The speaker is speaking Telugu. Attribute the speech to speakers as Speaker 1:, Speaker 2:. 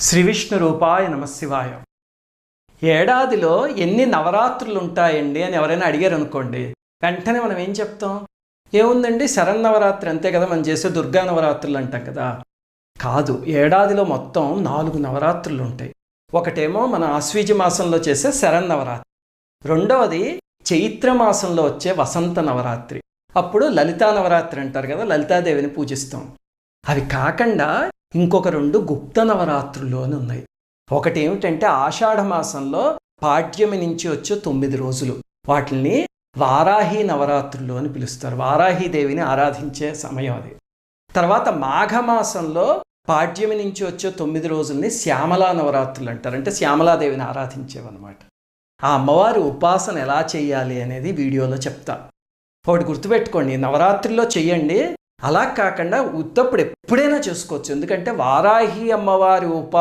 Speaker 1: శ్రీ విష్ణు రూపాయ నమశివాయ. ఏడాదిలో ఎన్ని నవరాత్రులు ఉంటాయండి అని ఎవరైనా అడిగారు అనుకోండి వెంటనే మనం ఏం చెప్తాం? ఏముందండి? శరన్నవరాత్రి అంతే కదా మనం చేసే దుర్గా నవరాత్రులు అంటాం కదా. కాదు ఏడాదిలో మొత్తం నాలుగు నవరాత్రులు ఉంటాయి ఒకటేమో మన ఆశ్వీజ మాసంలో చేసే శరన్నవరాత్రి. రెండవది చైత్ర మాసంలో వచ్చే వసంత నవరాత్రి. అప్పుడు లలితా నవరాత్రి అంటారు కదా లలితాదేవిని పూజిస్తాం. అవి కాకుండా ఇంకొక రెండు గుప్త నవరాత్రులు అని ఉన్నాయి. ఒకటి ఏమిటంటే ఆషాఢ మాసంలో పాడ్యమి నుంచి వచ్చే తొమ్మిది రోజులు. వాటిని వారాహి నవరాత్రులు అని పిలుస్తారు. వారాహీదేవిని ఆరాధించే సమయం అది. తర్వాత మాఘమాసంలో పాడ్యమి నుంచి వచ్చే తొమ్మిది రోజుల్ని శ్యామలా నవరాత్రులు అంటారు. అంటే శ్యామలాదేవిని ఆరాధించేవన్నమాట. ఆ అమ్మవారి ఉపాసన ఎలా చేయాలి అనేది వీడియోలో చెప్తా. ఒకటి గుర్తుపెట్టుకోండి. నవరాత్రిలో చేయండి. అలా కాకుండా ఉత్తప్పుడు ఎప్పుడైనా చేసుకోవచ్చు. ఎందుకంటే వారాహి అమ్మవారి ఉపా